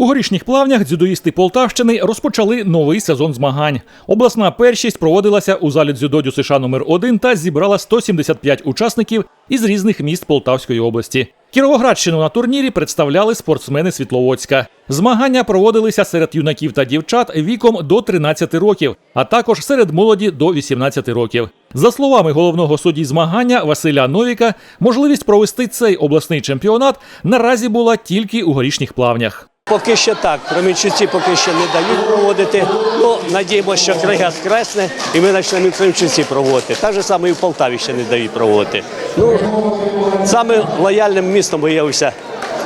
У горішніх плавнях дзюдоїсти Полтавщини розпочали новий сезон змагань. Обласна першість проводилася у залі дзюдо ДЮСШ номер 1 та зібрала 175 учасників із різних міст Полтавської області. Кіровоградщину на турнірі представляли спортсмени Світловодська. Змагання проводилися серед юнаків та дівчат віком до 13 років, а також серед молоді до 18 років. За словами головного судді змагання Василя Новіка, можливість провести цей обласний чемпіонат наразі була тільки у горішніх плавнях. Поки що так. промінчуці поки що не дають проводити. Ну, надіємося, що крига скресне і ми почнемо і в проводити. Так же саме і в Полтаві ще не дають проводити. Ну, саме лояльним містом виявився,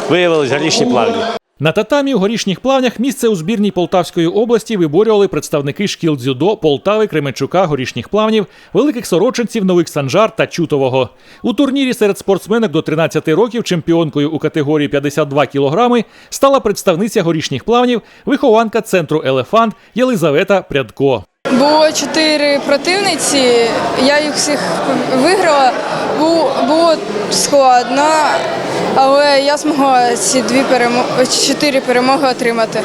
виявились горішні плавні. На татамі у горішніх плавнях місце у збірній Полтавської області виборювали представники шкіл дзюдо Полтави, Кременчука, горішніх плавнів, великих сорочинців, нових санжар та чутового. У турнірі серед спортсменок до 13 років чемпіонкою у категорії 52 кілограми стала представниця горішніх плавнів, вихованка центру Елефант Єлизавета Прядко. Було чотири противниці, я їх всіх виграла. Бу- Було складно, але я змогла ці дві перемо... чотири перемоги отримати.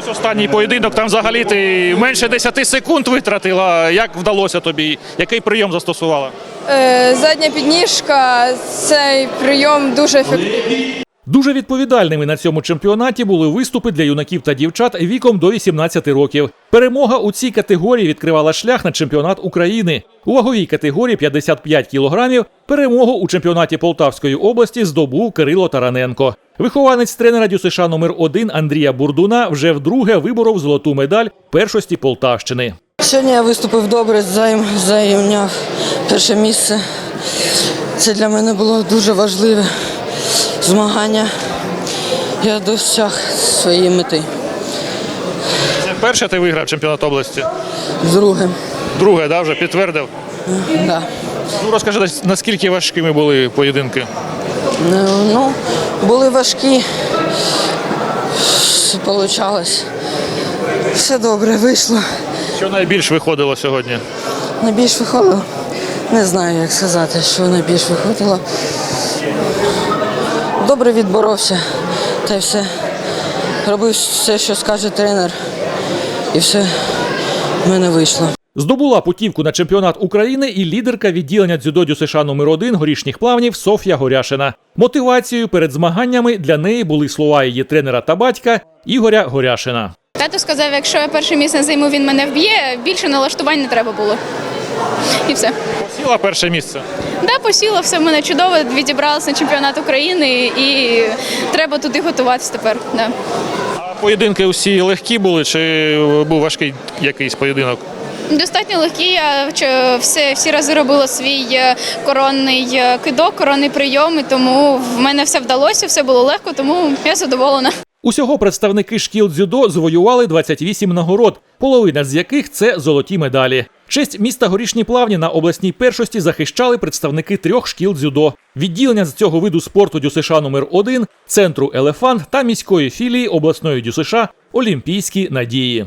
Ось останній поєдинок. Там взагалі ти менше 10 секунд витратила. Як вдалося тобі? Який прийом застосувала? Е, Задня підніжка, цей прийом дуже ефективний. Дуже відповідальними на цьому чемпіонаті були виступи для юнаків та дівчат віком до 18 років. Перемога у цій категорії відкривала шлях на чемпіонат України. У ваговій категорії 55 кілограмів перемогу у чемпіонаті Полтавської області здобув Кирило Тараненко. Вихованець тренера ДЮСШ номер 1 Андрія Бурдуна вже вдруге виборов золоту медаль першості Полтавщини. Сьогодні я виступив добре, займ, зайняв перше місце. Це для мене було дуже важливе змагання. Я досяг своєї мети. Це перше ти виграв чемпіонат області. Друге. Друге, да, вже підтвердив. Да. Ну розкажи, наскільки важкими були поєдинки? Ну, ну, були важкі. Вийшло. Все добре вийшло. Що найбільш виходило сьогодні? Найбільш виходило. Не знаю, як сказати, що найбільш виходило. Добре відборовся, та й все. Робив все, що скаже тренер, і все в мене вийшло. Здобула путівку на чемпіонат України і лідерка відділення дзюдо ДЮСШ номер 1 горішніх плавнів Софія Горяшина. Мотивацією перед змаганнями для неї були слова її тренера та батька Ігоря Горяшина. Тато сказав, якщо я перше місце займу, він мене вб'є, більше налаштувань не треба було. І все. Сіла перше місце. Да, посіла, все в мене чудово, відібралася на чемпіонат України і треба туди готуватися тепер. Да. А поєдинки усі легкі були чи був важкий якийсь поєдинок? Достатньо легкі, я все, всі рази робила свій е, коронний е, кидок, коронний прийом, і тому в мене все вдалося, все було легко, тому я задоволена. Усього представники шкіл дзюдо завоювали 28 нагород, половина з яких це золоті медалі. Честь міста Горішні Плавні на обласній першості захищали представники трьох шкіл дзюдо, відділення з цього виду спорту ДЮСШ номер 1 центру Елефант та міської філії обласної ДЮСШ Олімпійські надії.